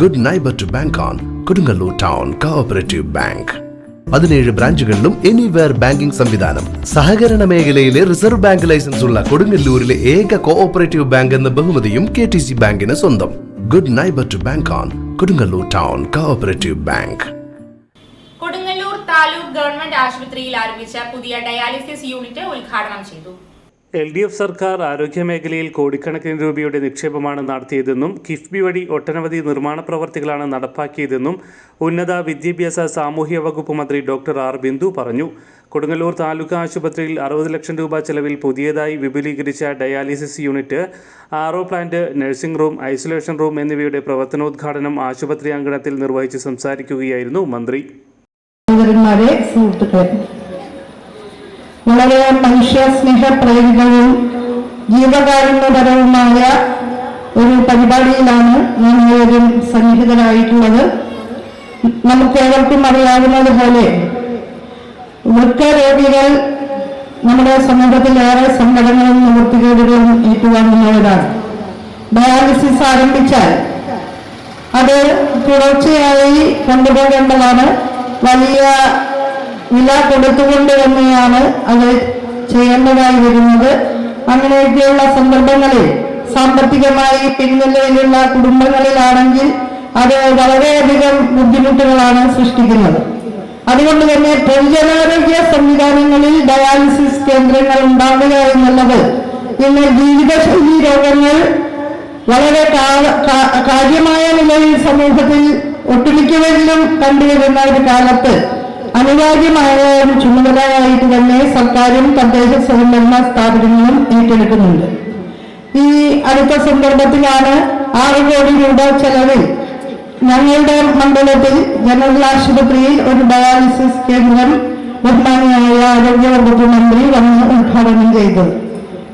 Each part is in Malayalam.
Good neighbour to bank on Kodungallur town cooperative bank പതിനേഴ് ബ്രാഞ്ചുകളിലും എനിവെയർ ബാങ്കിംഗ് സംവിധാനം. സഹകരണ മേഖലയിലെ റിസർവ് ബാങ്ക് ലൈസൻസ് ഉള്ള കൊടുങ്ങല്ലൂരിലെ ഏക കോഓപ്പറേറ്റീവ് ബാങ്ക് എന്ന ബഹുമതിയും കെ ടി സി ബാങ്കിന് സ്വന്തം. Good neighbour to bank on Kodungallur town cooperative bank Kodungallur taluk government ആശുപത്രിയിൽ ആരംഭിച്ച പുതിയ ഡയാലിസിസ് യൂണിറ്റ് ഉദ്ഘാടനം ചെയ്തു. എൽ ഡി എഫ് സർക്കാർ ആരോഗ്യമേഖലയിൽ കോടിക്കണക്കിന് രൂപയുടെ നിക്ഷേപമാണ് നടത്തിയതെന്നും കിഫ്ബി വഴി ഒട്ടനവധി നിർമ്മാണ പ്രവർത്തികളാണ് നടപ്പാക്കിയതെന്നും ഉന്നത വിദ്യാഭ്യാസ സാമൂഹ്യ വകുപ്പ് മന്ത്രി ഡോക്ടർ ആർ ബിന്ദു പറഞ്ഞു. കൊടുങ്ങല്ലൂർ താലൂക്ക് ആശുപത്രിയിൽ അറുപത് ലക്ഷം രൂപ ചെലവിൽ പുതിയതായി വിപുലീകരിച്ച dialysis unit R O plant nursing room isolation room എന്നിവയുടെ പ്രവർത്തനോദ്ഘാടനം ആശുപത്രി അങ്കണത്തിൽ നിർവഹിച്ച് സംസാരിക്കുകയായിരുന്നു മന്ത്രി. സഹോദരന്മാരെ സ്നേഹ വളരെ മനുഷ്യ ജീവകാരുണ്യപരവുമായ ഒരു പരിപാടിയിലാണ് ഞാൻ ഏവരും സന്നിഹിതരായിട്ടുള്ളത്. നമുക്ക് ഏവർക്കും അറിയാവുന്നത് പോലെ വൃക്ക രോഗികൾ നമ്മുടെ സമൂഹത്തിൽ ഏറെ സങ്കടങ്ങളും നിവൃത്തികേടുകളും ഏറ്റുവാങ്ങുന്നവരാണ്. ഡയാലിസിസ് ആരംഭിച്ചാൽ അത് തുടർച്ചയായി കൊണ്ടുപോകേണ്ടതാണ്. വലിയ വില കൊടുത്തുകൊണ്ട് തന്നെയാണ് അത് ചെയ്യേണ്ടതായി വരുന്നത്. അങ്ങനെയൊക്കെയുള്ള സന്ദർഭങ്ങളിൽ സാമ്പത്തികമായി പിൻനിലയിലുള്ള കുടുംബങ്ങളിലാണെങ്കിൽ അത് വളരെയധികം ബുദ്ധിമുട്ടുകളാണ് സൃഷ്ടിക്കുന്നത്. അതുകൊണ്ട് തന്നെ പൊതുജനാരോഗ്യ സംവിധാനങ്ങളിൽ ഡയാലിസിസ് കേന്ദ്രങ്ങൾ ഉണ്ടാവുക എന്നുള്ളത് ഇന്ന് ജീവിതശൈലി രോഗങ്ങൾ വളരെ കാര്യമായ നിലയിൽ സമൂഹത്തിൽ ഒട്ടുമിക്കവരിലും കണ്ടുവരുന്ന ഒരു കാലത്ത് അനിവാര്യമായ ഒരു ചുമതലയായിട്ട് തന്നെ സർക്കാരും തദ്ദേശ സ്വയംഭരണ സ്ഥാപനങ്ങളും ഏറ്റെടുക്കുന്നുണ്ട്. ഈ അടുത്ത സന്ദർഭത്തിലാണ് ആറ് കോടി രൂപ ചെലവിൽ ഞങ്ങളുടെ മണ്ഡലത്തിൽ ജനറൽ ആശുപത്രിയിൽ ഒരു ഡയാലിസിസ് കേന്ദ്രം ബഹുമാനിയായ ആരോഗ്യവകുപ്പ് മന്ത്രി വന്ന് ഉദ്ഘാടനം ചെയ്തത്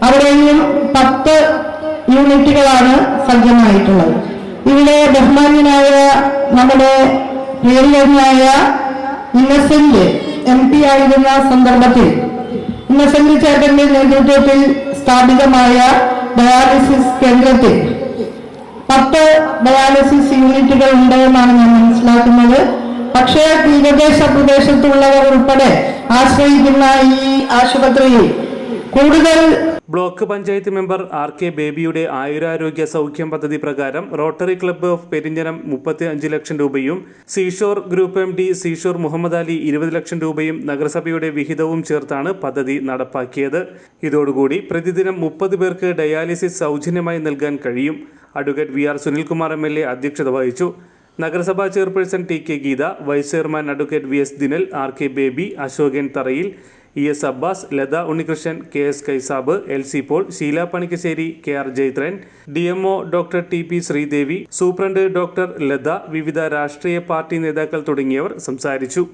അവിടെയും പത്ത് യൂണിറ്റുകളാണ് സജ്ജമായിട്ടുള്ളത്. ഇവിടെ ബഹുമാന്യനായ നമ്മുടെ പ്രിയങ്കരനായ ഇന്നസെന്റ് എം പി ആയിരുന്ന സന്ദർഭത്തിൽ ഇന്നസെന്റ് ചേട്ടന്റെ നേതൃത്വത്തിൽ സ്ഥാപിതമായ ഡയാലിസിസ് കേന്ദ്രത്തിൽ പത്ത് ഡയാലിസിസ് യൂണിറ്റുകൾ ഉണ്ട് എന്നാണ് ഞാൻ മനസ്സിലാക്കുന്നത്. പക്ഷേ തീരദേശ പ്രദേശത്തുള്ളവർ ഉൾപ്പെടെ ആശ്രയിക്കുന്ന ഈ ആശുപത്രിയിൽ കൂടുതൽ block panchayat member R K ബേബിയുടെ ആയുരാരോഗ്യ സൗഖ്യം പദ്ധതി പ്രകാരം റോട്ടറി ക്ലബ്ബ് ഓഫ് പെരിഞ്ഞനം മുപ്പത്തി അഞ്ച് ലക്ഷം രൂപയും seashore group M D seashore Muhammad Ali ഇരുപത് ലക്ഷം രൂപയും നഗരസഭയുടെ വിഹിതവും ചേർത്താണ് പദ്ധതി നടപ്പാക്കിയത്. ഇതോടുകൂടി പ്രതിദിനം മുപ്പത് പേർക്ക് ഡയാലിസിസ് സൗജന്യമായി നൽകാൻ കഴിയും. Advocate V R Sunilkumar M L A അധ്യക്ഷത വഹിച്ചു. നഗരസഭാ chairperson T K Geetha vice chairman advocate V S Dinal R K Baby Ashokan Tharayil E S Abbas Latha Unnikrishnan K S Kaisab L C Paul Sheela Panikkassery K R Jaithran D M O doctor T P Sreedevi superintendent doctor Latha വിവിധ രാഷ്ട്രീയ പാർട്ടി നേതാക്കൾ തുടങ്ങിയവർ സംസാരിച്ചു.